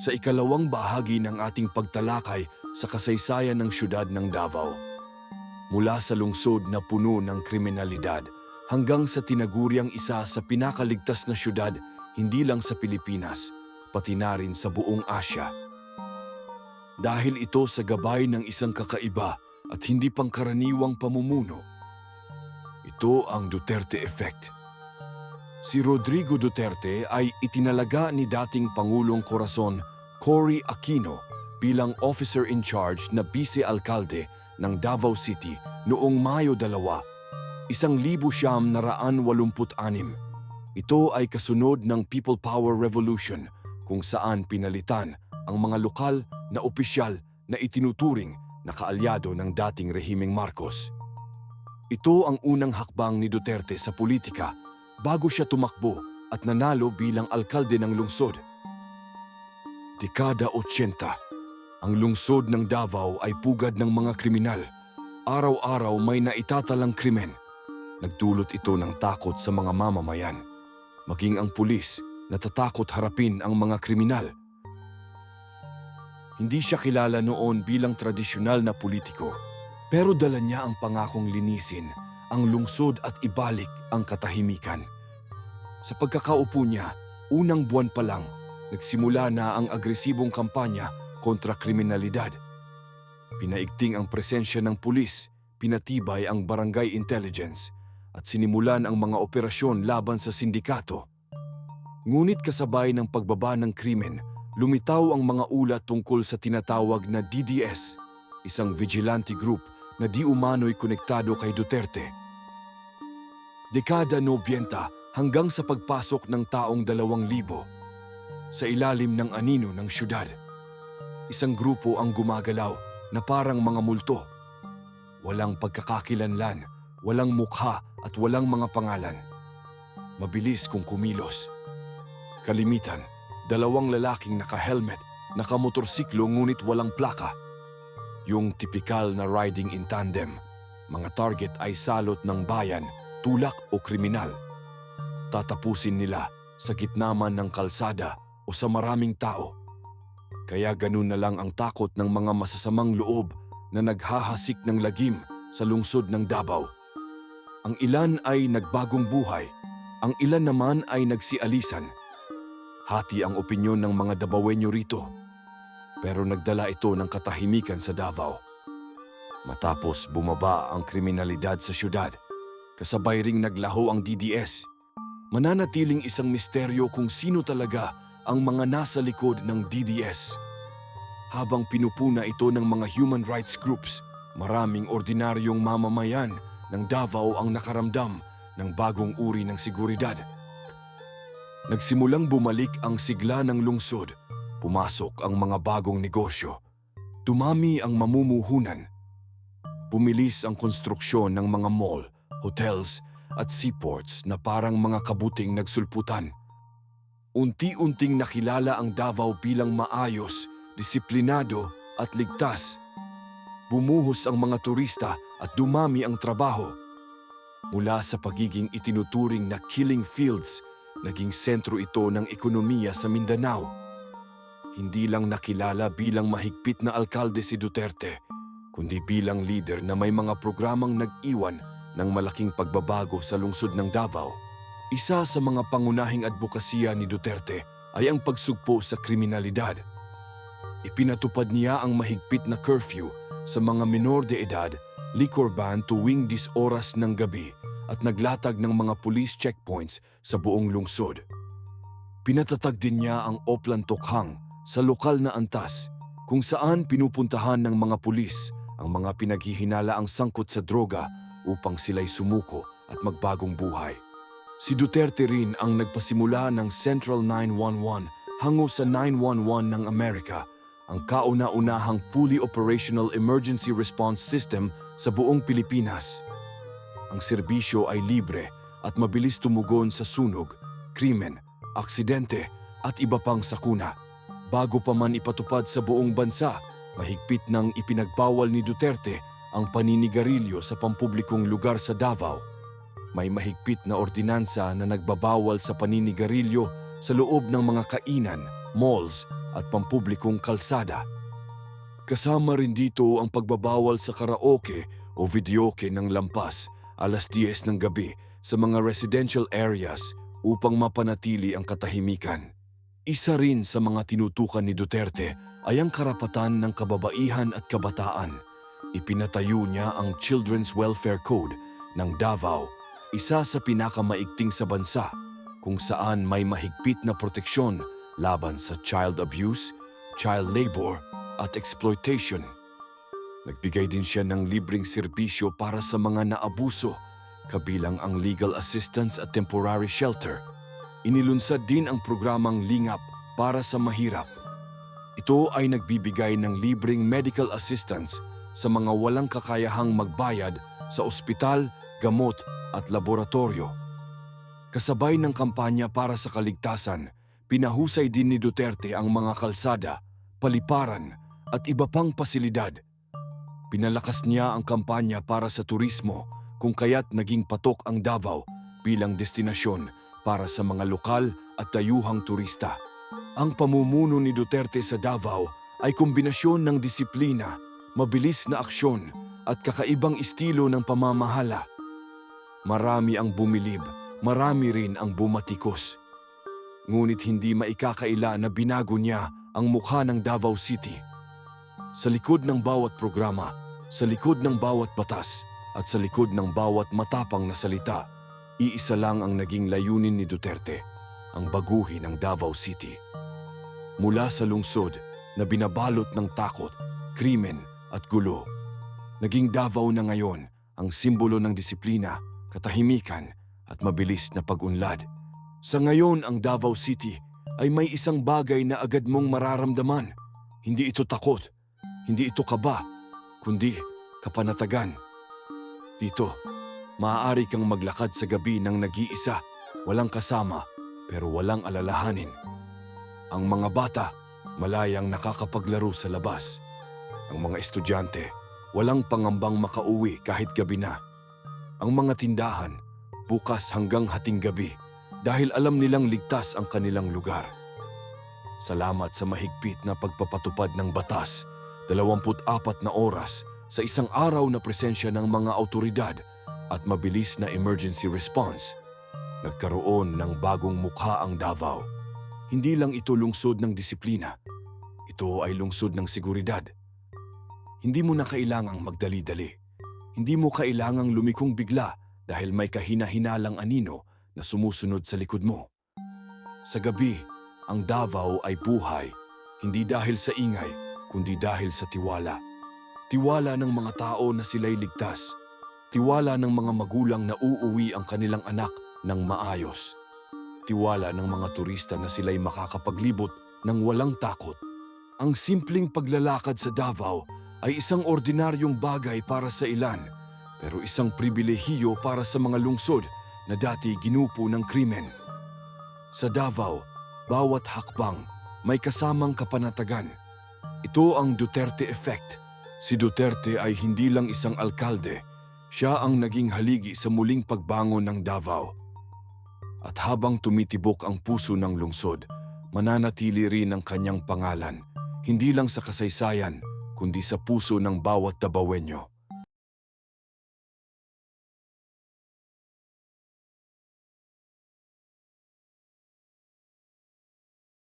sa ikalawang bahagi ng ating pagtalakay sa kasaysayan ng syudad ng Davao. Mula sa lungsod na puno ng kriminalidad hanggang sa tinaguriang isa sa pinakaligtas na syudad hindi lang sa Pilipinas, pati na rin sa buong Asya. Dahil ito sa gabay ng isang kakaiba at hindi pangkaraniwang pamumuno. Ito ang Duterte Effect. Si Rodrigo Duterte ay itinalaga ni dating Pangulong Corazon Cory Aquino bilang officer in charge na vice-alkalde ng Davao City noong Mayo 2, isang libo siyam na raan walumput anim. Ito ay kasunod ng People Power Revolution kung saan pinalitan ang mga lokal na opisyal na itinuturing na kaalyado ng dating rehimeng Marcos. Ito ang unang hakbang ni Duterte sa politika bago siya tumakbo at nanalo bilang alkalde ng lungsod. Dekada 80, ang lungsod ng Davao ay pugad ng mga kriminal. Araw-araw may naitatalang krimen. Nagdulot ito ng takot sa mga mamamayan. Maging ang pulis, natatakot harapin ang mga kriminal. Hindi siya kilala noon bilang tradisyonal na politiko, pero dala niya ang pangakong linisin ang lungsod at ibalik ang katahimikan. Sa pagkakaupo niya, unang buwan pa lang, nagsimula na ang agresibong kampanya kontra kriminalidad. Pinaigting ang presensya ng pulis, pinatibay ang barangay intelligence, at sinimulan ang mga operasyon laban sa sindikato. Ngunit kasabay ng pagbaba ng krimen, lumitaw ang mga ulat tungkol sa tinatawag na DDS, isang vigilante group na di umano'y konektado kay Duterte. Dekada 90 hanggang sa pagpasok ng taong 2000 sa ilalim ng anino ng syudad. Isang grupo ang gumagalaw na parang mga multo. Walang pagkakakilanlan, walang mukha at walang mga pangalan. Mabilis kung kumilos. Kalimitan, dalawang lalaking naka-helmet, nakamotorsiklo ngunit walang plaka. Yung tipikal na riding in tandem, mga target ay salot ng bayan, tulak o kriminal. Tatapusin nila sa gitna man ng kalsada o sa maraming tao. Kaya ganun na lang ang takot ng mga masasamang loob na naghahasik ng lagim sa lungsod ng Davao. Ang ilan ay nagbagong buhay, ang ilan naman ay nagsialisan. Hati ang opinyon ng mga Davaoenyo rito, pero nagdala ito ng katahimikan sa Davao. Matapos bumaba ang kriminalidad sa syudad, kasabay ring naglaho ang DDS. Mananatiling isang misteryo kung sino talaga ang mga nasa likod ng DDS. Habang pinupuna ito ng mga human rights groups, maraming ordinaryong mamamayan ng Davao ang nakaramdam ng bagong uri ng seguridad. Nagsimulang bumalik ang sigla ng lungsod, pumasok ang mga bagong negosyo, dumami ang mamumuhunan. Bumilis ang konstruksyon ng mga mall, hotels at seaports na parang mga kabuting nagsulputan. Unti-unting nakilala ang Davao bilang maayos, disiplinado at ligtas. Bumuhos ang mga turista at dumami ang trabaho. Mula sa pagiging itinuturing na killing fields, naging sentro ito ng ekonomiya sa Mindanao. Hindi lang nakilala bilang mahigpit na alkalde si Duterte, kundi bilang leader na may mga programang nag-iwan ng malaking pagbabago sa lungsod ng Davao. Isa sa mga pangunahing advokasya ni Duterte ay ang pagsugpo sa kriminalidad. Ipinatupad niya ang mahigpit na curfew sa mga minor de edad, liquor ban tuwing dis oras ng gabi at naglatag ng mga police checkpoints sa buong lungsod. Pinatatag din niya ang Oplan Tokhang sa lokal na antas kung saan pinupuntahan ng mga pulis ang mga pinaghihinala ang sangkot sa droga upang sila'y sumuko at magbagong buhay. Si Duterte rin ang nagpasimula ng Central 911 hango sa 911 ng Amerika, ang kauna-unahang fully operational emergency response system sa buong Pilipinas. Ang serbisyo ay libre at mabilis tumugon sa sunog, krimen, aksidente at iba pang sakuna. Bago pa man ipatupad sa buong bansa, mahigpit nang ipinagbawal ni Duterte ang paninigarilyo sa pampublikong lugar sa Davao. May mahigpit na ordinansa na nagbabawal sa paninigarilyo sa loob ng mga kainan, malls at pampublikong kalsada. Kasama rin dito ang pagbabawal sa karaoke o videoke ng lampas alas 10 ng gabi sa mga residential areas upang mapanatili ang katahimikan. Isa rin sa mga tinutukan ni Duterte ay ang karapatan ng kababaihan at kabataan. Ipinatayo niya ang Children's Welfare Code ng Davao, isa sa pinakamaigting sa bansa kung saan may mahigpit na proteksyon laban sa child abuse, child labor at exploitation. Nagbigay din siya ng libreng serbisyo para sa mga naabuso, kabilang ang legal assistance at temporary shelter. Inilunsad din ang programang Lingap para sa mahirap. Ito ay nagbibigay ng libreng medical assistance sa mga walang kakayahang magbayad sa ospital, gamot at laboratorio. Kasabay ng kampanya para sa kaligtasan, pinahusay din ni Duterte ang mga kalsada, paliparan at iba pang pasilidad. Pinalakas niya ang kampanya para sa turismo kung kaya't naging patok ang Davao bilang destinasyon para sa mga lokal at dayuhang turista. Ang pamumuno ni Duterte sa Davao ay kombinasyon ng disiplina, mabilis na aksyon at kakaibang estilo ng pamamahala. Marami ang bumilib, marami rin ang bumatikos. Ngunit hindi maikakaila na binago niya ang mukha ng Davao City. Sa likod ng bawat programa, sa likod ng bawat batas, at sa likod ng bawat matapang na salita, iisa lang ang naging layunin ni Duterte, ang baguhin ng Davao City. Mula sa lungsod na binabalot ng takot, krimen at gulo, naging Davao na ngayon ang simbolo ng disiplina, katahimikan at mabilis na pag-unlad. Sa ngayon ang Davao City ay may isang bagay na agad mong mararamdaman. Hindi ito takot, hindi ito kaba, kundi kapanatagan. Dito, maaari kang maglakad sa gabi ng nag-iisa, walang kasama, pero walang alalahanin. Ang mga bata, malayang nakakapaglaro sa labas. Ang mga estudyante, walang pangambang makauwi kahit gabi na. Ang mga tindahan, bukas hanggang hating gabi dahil alam nilang ligtas ang kanilang lugar. Salamat sa mahigpit na pagpapatupad ng batas, 24 na oras sa isang araw na presensya ng mga autoridad at mabilis na emergency response. Nagkaroon ng bagong mukha ang Davao. Hindi lang ito lungsod ng disiplina. Ito ay lungsod ng seguridad. Hindi mo na kailangang magdali-dali. Hindi mo kailangang lumikong bigla dahil may kahina-hinalang anino na sumusunod sa likod mo. Sa gabi, ang Davao ay buhay, hindi dahil sa ingay, kundi dahil sa tiwala. Tiwala ng mga tao na sila'y ligtas. Tiwala ng mga magulang na uuwi ang kanilang anak ng maayos. Tiwala ng mga turista na sila'y makakapaglibot ng walang takot. Ang simpleng paglalakad sa Davao ay isang ordinaryong bagay para sa ilan, pero isang pribilehiyo para sa mga lungsod na dati ginupo ng krimen. Sa Davao, bawat hakbang may kasamang kapanatagan. Ito ang Duterte Effect. Si Duterte ay hindi lang isang alkalde, siya ang naging haligi sa muling pagbangon ng Davao. At habang tumitibok ang puso ng lungsod, mananatili rin ang kanyang pangalan, hindi lang sa kasaysayan, kundi sa puso ng bawat Dabawenyo.